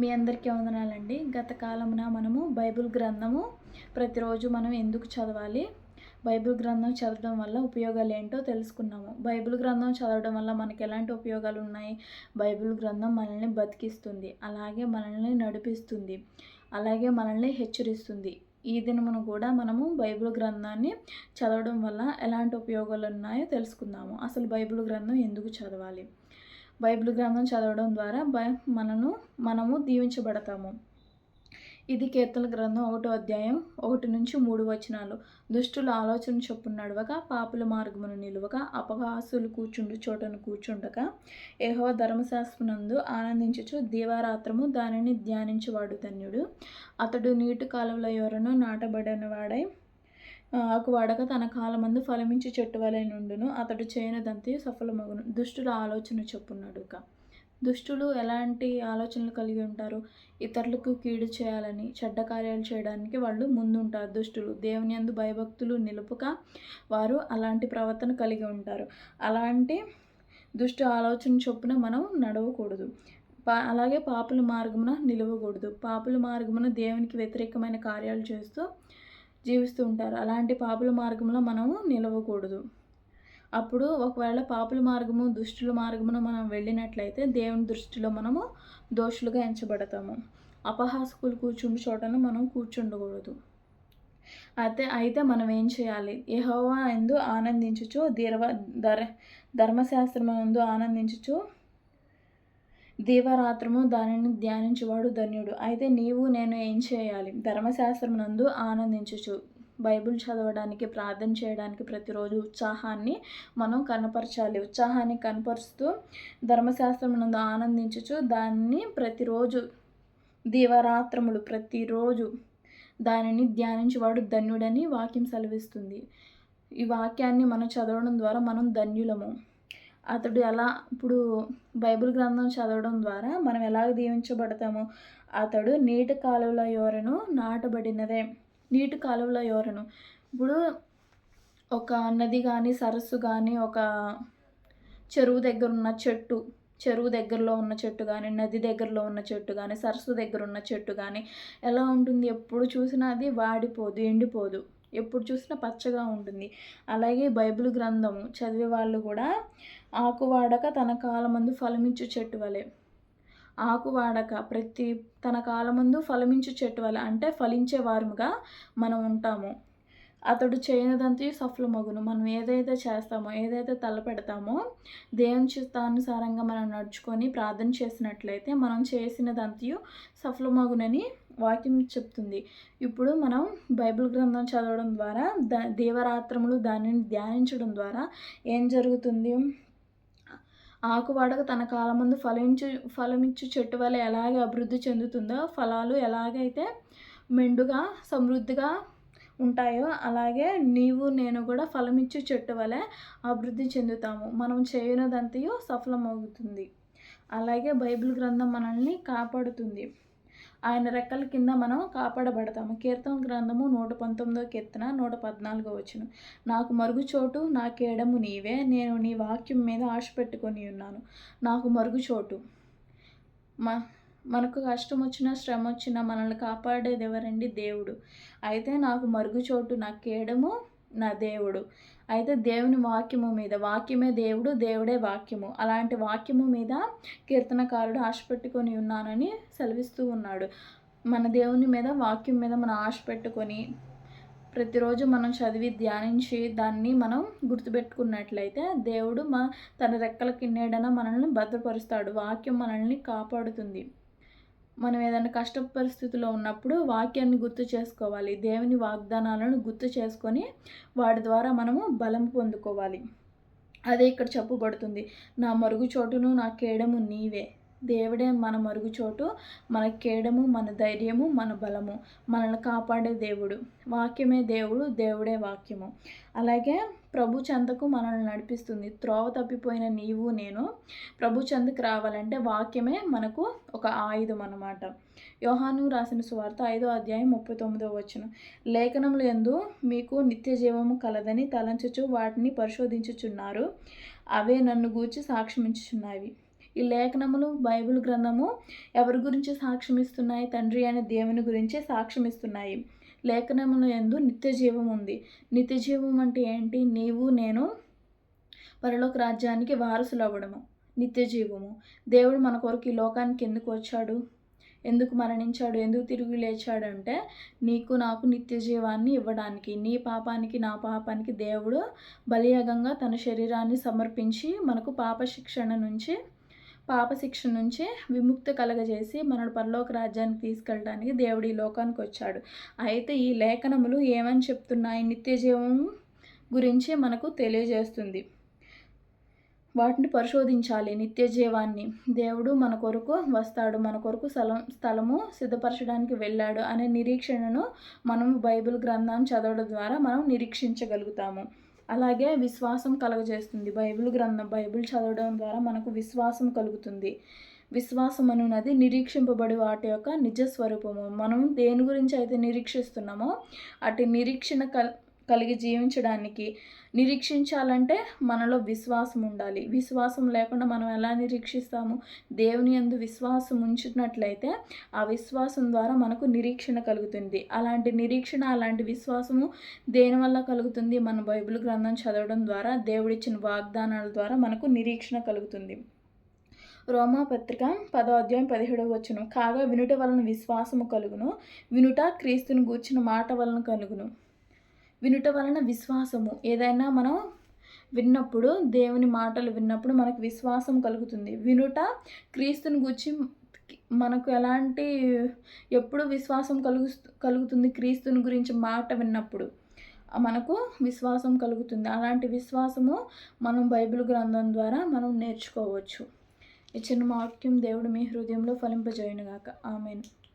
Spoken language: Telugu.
మీ అందరికీ వందనాలండి. గత కాలమున మనము బైబిల్ గ్రంథము ప్రతిరోజు మనం ఎందుకు చదవాలి? బైబిల్ గ్రంథం చదవడం వల్ల ఉపయోగాలు ఏంటో తెలుసుకున్నాము. బైబిల్ గ్రంథం చదవడం వల్ల మనకి ఎలాంటి ఉపయోగాలు ఉన్నాయి? బైబిల్ గ్రంథం మనల్ని బతికిస్తుంది. అలాగే మనల్ని నడిపిస్తుంది. అలాగే మనల్ని హెచ్చరిస్తుంది. ఈ దినమును కూడా మనము బైబిల్ గ్రంథాన్ని చదవడం వల్ల ఎలాంటి ఉపయోగాలు ఉన్నాయో తెలుసుకుందాము అసలు బైబిల్ గ్రంథం ఎందుకు చదవాలి? బైబిల్ గ్రంథం చదవడం ద్వారా బై మనను మనము దీవించబడతాము. ఇది కీర్తన గ్రంథం ఒకటో అధ్యాయం ఒకటి నుంచి మూడు వచనాలు. దుష్టుల ఆలోచన చొప్పున నడవక పాపుల మార్గమును నిలువక అపహాసులు కూర్చుండు చోటను కూర్చుండక ఏహో ధర్మశాస్త్రనందు ఆనందించుచు దీవారాత్రము దానిని ధ్యానించువాడు ధన్యుడు. అతడు నీటి కాలువల ఎవరను నాటబడిన వాడై ఆకు వాడక తన కాలమందు ఫలమించి చెట్టు వలె నుండును. అతడు చేయనదంతి సఫలమగును. దుష్టుల ఆలోచన చెప్పున్నాడుక దుష్టులు ఎలాంటి ఆలోచనలు కలిగి ఉంటారు? ఇతరులకు కీడు చేయాలని చెడ్డ కార్యాలు చేయడానికి వాళ్ళు ముందుంటారు దుష్టులు. దేవుని అందు భయభక్తులు నిలుపుక వారు అలాంటి ప్రవర్తన కలిగి ఉంటారు. అలాంటి దుష్టు ఆలోచన చొప్పున మనం నడవకూడదు. పా అలాగే పాపుల మార్గమున నిలవకూడదు. పాపుల మార్గమున దేవునికి వ్యతిరేకమైన కార్యాలు చేస్తూ జీవిస్తూ ఉంటారు. అలాంటి పాపుల మార్గంలో మనము నిలవకూడదు. అప్పుడు ఒకవేళ పాపుల మార్గము దుష్టుల మార్గమును మనం వెళ్ళినట్లయితే దేవుని దృష్టిలో మనము దోషులుగా ఎంచబడతాము. అపహాసకులు కూర్చుండి చోటను మనం కూర్చుండకూడదు. అయితే అయితే మనం ఏం చేయాలి? యహోవా ఎందు ఆనందించుచు దీర్వ ధర ధర్మశాస్త్రం ఎందు ఆనందించుచు దీవరాత్రము దానిని ధ్యానించువాడు ధన్యుడు. అయితే నీవు నేను ఏం చేయాలి? ధర్మశాస్త్రం నందు ఆనందించుచు. బైబిల్ చదవడానికి ప్రార్థన చేయడానికి ప్రతిరోజు ఉత్సాహాన్ని మనం కనపరచాలి. ఉత్సాహాన్ని కనపరుస్తూ ధర్మశాస్త్రం నందు ఆనందించుచు దాన్ని ప్రతిరోజు దీవరాత్రములు ప్రతిరోజు దానిని ధ్యానించేవాడు ధన్యుడని వాక్యం సెలవిస్తుంది. ఈ వాక్యాన్ని మనం చదవడం ద్వారా మనం ధన్యులము. అతడు ఎలా ఇప్పుడు బైబిల్ గ్రంథం చదవడం ద్వారా మనం ఎలాగ దీవించబడతామో అతడు నీటి కాలువల యోరను నాటబడినదే. నీటి కాలువల యోరను. ఇప్పుడు ఒక నది కానీ సరస్సు కానీ ఒక చెరువు దగ్గర ఉన్న చెట్టు చెరువు దగ్గరలో ఉన్న చెట్టు కానీ నది దగ్గరలో ఉన్న చెట్టు కానీ సరస్సు దగ్గర ఉన్న చెట్టు కానీ ఎలా ఉంటుంది? ఎప్పుడు చూసినా అది వాడిపోదు ఎండిపోదు. ఎప్పుడు చూసినా పచ్చగా ఉంటుంది. అలాగే బైబిల్ గ్రంథము చదివే వాళ్ళు కూడా ఆకు వాడక తన కాలమందు ఫలమించు చెట్టు వలె. ఆకు వాడక ప్రతి తన కాలమందు ఫలమించు చెట్టు వలె అంటే ఫలించే వారముగా మనం ఉంటాము. అతడు చేయనిదంతా సఫలమగును. మనం ఏదైతే చేస్తామో ఏదైతే తలపెడతామో దేవుని చిత్తానుసారంగా మనం నడుచుకొని ప్రార్థన చేసినట్లయితే మనం చేసినదంతయు సఫలమగునని వాక్యం చెప్తుంది. ఇప్పుడు మనం బైబిల్ గ్రంథం చదవడం ద్వారా ద దేవరాత్రములు దానిని ధ్యానించడం ద్వారా ఏం జరుగుతుంది? ఆకువాడక తన కాలమందు ఫలించు ఫలమిచ్చు చెట్టు వల్ల ఎలాగే అభివృద్ధి చెందుతుందో ఫలాలు ఎలాగైతే మెండుగా సమృద్ధిగా ఉంటాయో అలాగే నీవు నేను కూడా ఫలమిచ్చు చెట్టు వలె అభివృద్ధి చెందుతాము. మనం చేయనదంతయు సఫలమవుతుంది. అలాగే బైబిల్ గ్రంథం మనల్ని కాపాడుతుంది. ఆయన రెక్కల కింద మనం కాపాడబడతాము. కీర్తన గ్రంథము నూట పంతొమ్మిదో కీర్తన నూట పద్నాలుగో వచ్చిన నాకు మరుగు చోటు నాకేడము నీవే. నేను నీ వాక్యం మీద ఆశ పెట్టుకొని ఉన్నాను. నాకు మరుగు చోటు. మా మనకు కష్టం వచ్చినా శ్రమ వచ్చినా మనల్ని కాపాడేది ఎవరండి దేవుడు? అయితే నాకు మరుగు చోటు నాకు కేడము నా దేవుడు. అయితే దేవుని వాక్యము మీద వాక్యమే దేవుడు దేవుడే వాక్యము. అలాంటి వాక్యము మీద కీర్తనకారుడు ఆశ పెట్టుకొని ఉన్నానని సెలవిస్తూ ఉన్నాడు. మన దేవుని మీద వాక్యం మీద మనం ఆశ పెట్టుకొని ప్రతిరోజు మనం చదివి ధ్యానించి దాన్ని మనం గుర్తుపెట్టుకున్నట్లయితే దేవుడు మా తన రెక్కల కిన్నెడన మనల్ని భద్రపరుస్తాడు. వాక్యం మనల్ని కాపాడుతుంది. మనం ఏదైనా కష్ట పరిస్థితిలో ఉన్నప్పుడు వాక్యాన్ని గుర్తు చేసుకోవాలి. దేవుని వాగ్దానాలను గుర్తు చేసుకొని వాటి ద్వారా మనము బలం పొందుకోవాలి. అదే ఇక్కడ చెప్పబడుతుంది. నా మరుగు చోటును నా కేడము నీవే. దేవుడే మన మరుగుచోటు మన కేడము మన ధైర్యము మన బలము. మనల్ని కాపాడే దేవుడు. వాక్యమే దేవుడు దేవుడే వాక్యము. అలాగే ప్రభు చెంతకు మనల్ని నడిపిస్తుంది. త్రోవ తప్పిపోయిన నీవు నేను ప్రభు చెంతకు రావాలంటే వాక్యమే మనకు ఒక ఆయుధం అన్నమాట. యోహాను రాసిన సువార్త ఐదో అధ్యాయం ముప్పై తొమ్మిదో వచ్చిన లేఖనములు ఎందు మీకు నిత్య జీవము కలదని తలంచుచు వాటిని పరిశోధించుచున్నారు. అవే నన్ను గూర్చి సాక్ష్యమించుచున్నవి ఈ లేఖనములు బైబిల్ గ్రంథము ఎవరి గురించి సాక్ష్యం ఇస్తున్నాయి తండ్రి అనే దేవుని గురించి సాక్ష్యం ఇస్తున్నాయి లేఖనముల ఎందు నిత్య జీవం ఉంది. నిత్య జీవం అంటే ఏంటి? నీవు నేను పరలోక రాజ్యానికి వారసులు అవ్వడము నిత్య జీవము దేవుడు మన కొరకు ఈ లోకానికి ఎందుకు వచ్చాడు? ఎందుకు మరణించాడు? ఎందుకు తిరిగి లేచాడు అంటే నీకు నాకు నిత్య జీవాన్ని ఇవ్వడానికి నీ పాపానికి నా పాపానికి దేవుడు బలియాగంగా తన శరీరాన్ని సమర్పించి మనకు పాప శిక్షణ నుంచి పాపశిక్ష నుంచి విముక్తి కలగజేసి మనడు పరలోక రాజ్యానికి తీసుకెళ్ళడానికి దేవుడు ఈ లోకానికి వచ్చాడు. అయితే ఈ లేఖనములు ఏమని చెప్తున్నాయి? నిత్య జీవం గురించి మనకు తెలియజేస్తుంది. వాటిని పరిశోధించాలి. నిత్య జీవాన్ని. దేవుడు మన కొరకు వస్తాడు. మన కొరకు స్థలం స్థలము సిద్ధపరచడానికి వెళ్ళాడు అనే నిరీక్షణను మనం బైబిల్ గ్రంథాన్ని చదవడం ద్వారా మనం నిరీక్షించగలుగుతాము. అలాగే విశ్వాసం కలుగజేస్తుంది. బైబిల్ గ్రంథం బైబిల్ చదవడం ద్వారా మనకు విశ్వాసం కలుగుతుంది. విశ్వాసం అనున్నది నిరీక్షింపబడి వాటి యొక్క నిజ స్వరూపము. మనం దేని గురించి అయితే నిరీక్షిస్తున్నామో అటు నిరీక్షణ కల్ కలిగి జీవించడానికి నిరీక్షించాలంటే మనలో విశ్వాసం ఉండాలి. విశ్వాసం లేకుండా మనం ఎలా నిరీక్షిస్తాము? దేవుని యందు విశ్వాసం ఉంచినట్లయితే ఆ విశ్వాసం ద్వారా మనకు నిరీక్షణ కలుగుతుంది. అలాంటి నిరీక్షణ అలాంటి విశ్వాసము దేనివల్ల కలుగుతుంది? మన బైబిల్ గ్రంథం చదవడం ద్వారా దేవుడిచ్చిన వాగ్దానాల ద్వారా మనకు నిరీక్షణ కలుగుతుంది. రోమా పత్రిక పదో అధ్యాయం పదిహేడవ వచ్చును కాగా వినుట వలన విశ్వాసము కలుగును వినుట క్రీస్తుని గూర్చిన మాట వలన కలుగును. వినుట వలన విశ్వాసము. ఏదైనా మనం విన్నప్పుడు దేవుని మాటలు విన్నప్పుడు మనకు విశ్వాసం కలుగుతుంది. వినుట క్రీస్తుని గురించి మనకు ఎలాంటి ఎప్పుడు విశ్వాసం కలుగు కలుగుతుంది క్రీస్తుని గురించి మాట విన్నప్పుడు? మనకు విశ్వాసం కలుగుతుంది. అలాంటి విశ్వాసము మనం బైబిల్ గ్రంథం ద్వారా మనం నేర్చుకోవచ్చు. ఈ చిన్న వాక్యం దేవుడు మీ హృదయంలో ఫలింపజేయునుగాక. ఆమెను.